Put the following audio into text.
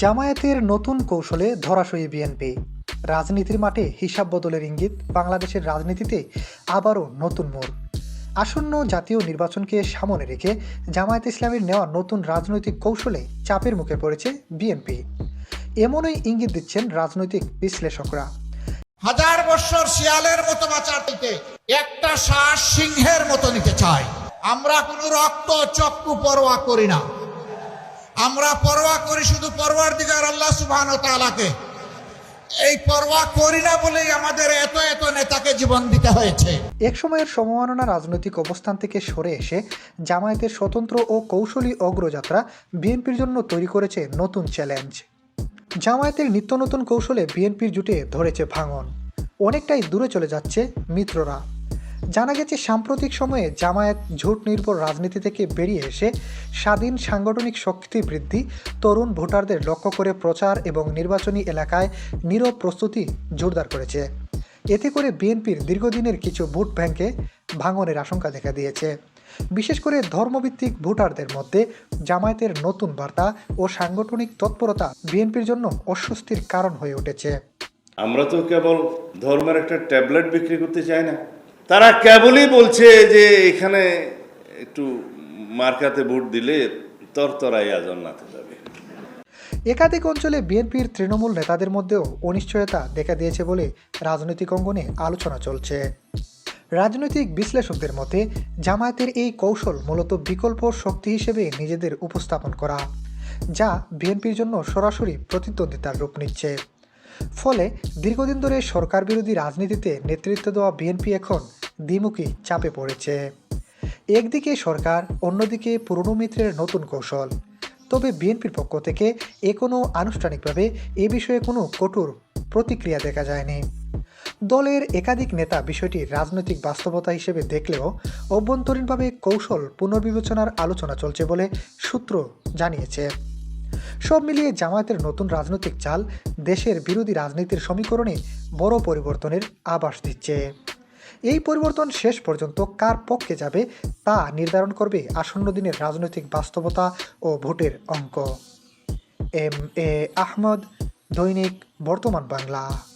জামায়াতের নতুন কৌশলে ধরাশয়ী বিএনপি। রাজনীতির মাঠে হিসাব বদলের ইঙ্গিত, বাংলাদেশের রাজনীতিতে আবারও নতুন মোড়। আসন্ন জাতীয় নির্বাচনকে সামনে রেখে জামায়াত ইসলামের নেওয়া নতুন রাজনৈতিক কৌশলে চাপের মুখে পড়েছে বিএনপি। এমনই ইঙ্গিত দিচ্ছেন রাজনৈতিক বিশ্লেষকরা। হাজার বছর শিয়ালের মতো বাঁচার দিতে একটা শ্বাস সিংহের মতো নিতে চাই আমরা কোনো রক্ত চক্ষু পরোয়া করি না। আমরা পরোয়া করি শুধু পরোয়ার দিগার আল্লাহ সুবহান তালাকে এই পরোয়া করি না বলেই আমাদের এত এত নেতাকে জীবন দিতে হয়েছে। এক সময়ের সমমাননা রাজনৈতিক অবস্থান থেকে সরে এসে জামায়াতের স্বতন্ত্র ও কৌশলী অগ্রযাত্রা বিএনপির জন্য তৈরি করেছে নতুন চ্যালেঞ্জ। জামায়াতের নিত্য নতুন কৌশলে বিএনপির জুটে ধরেছে ভাঙন। অনেকটাই দূরে চলে যাচ্ছে মিত্ররা। জানা গেছে, সাম্প্রতিক সময়ে জামায়াত ঝুট নির্ভর রাজনীতি থেকে বেরিয়ে এসে স্বাধীন সাংগঠনিক শক্তি বৃদ্ধি, তরুণ ভোটারদের লক্ষ্য করে প্রচার এবং নির্বাচনী এলাকায় নীরব প্রস্তুতি জোরদার করেছে। এতে করে বিএনপির দীর্ঘদিনের কিছু ভোট ব্যাংকে ভাঙনের আশঙ্কা দেখা দিয়েছে। বিশেষ করে ধর্মভিত্তিক ভোটারদের মধ্যে জামায়াতের নতুন বার্তা ও সাংগঠনিক তৎপরতা বিএনপির জন্য অস্বস্তির কারণ হয়ে উঠেছে। আমরা তো কেবল ধর্মের একটা ট্যাবলেট বিক্রি করতে চাই না। তারা কেবলই বলছে যে এখানে একটু মার্কাতে ভোট দিলে তরতরাই জান্নাতে যাবে। একাধিক অঞ্চলে বিএনপির তৃণমূল নেতাদের মধ্যেও অনিশ্চয়তা দেখা দিয়েছে বলে রাজনৈতিক অঙ্গনে আলোচনা চলছে। রাজনৈতিক বিশ্লেষকদের মতে, জামায়াতের এই কৌশল মূলত বিকল্প শক্তি হিসেবে নিজেদের উপস্থাপন করা, যা বিএনপির জন্য সরাসরি প্রতিদ্বন্দ্বিতার রূপ নিচ্ছে। ফলে দীর্ঘদিন ধরে সরকার বিরোধী রাজনীতিতে নেতৃত্ব দেওয়া বিএনপি এখন দ্বিমুখী চাপে পড়েছে। একদিকে সরকার, অন্যদিকে পুরনো মিত্রের নতুন কৌশল। তবে বিএনপির পক্ষ থেকে এ কোনো আনুষ্ঠানিকভাবে এ বিষয়ে কোনো কঠোর প্রতিক্রিয়া দেখা যায়নি। দলের একাধিক নেতা বিষয়টি রাজনৈতিক বাস্তবতা হিসেবে দেখলেও অভ্যন্তরীণভাবে কৌশল পুনর্বিবেচনার আলোচনা চলছে বলে সূত্র জানিয়েছে। সব মিলিয়ে জামায়াতের নতুন রাজনৈতিক চাল দেশের বিরোধী রাজনীতির সমীকরণে বড় পরিবর্তনের আভাস দিচ্ছে। এই পরিবর্তন শেষ পর্যন্ত কার পক্ষে যাবে তা নির্ধারণ করবে আসন্ন দিনের রাজনৈতিক বাস্তবতা ও ভোটের অঙ্ক। এম এ আহমদ, দৈনিক বর্তমান বাংলা।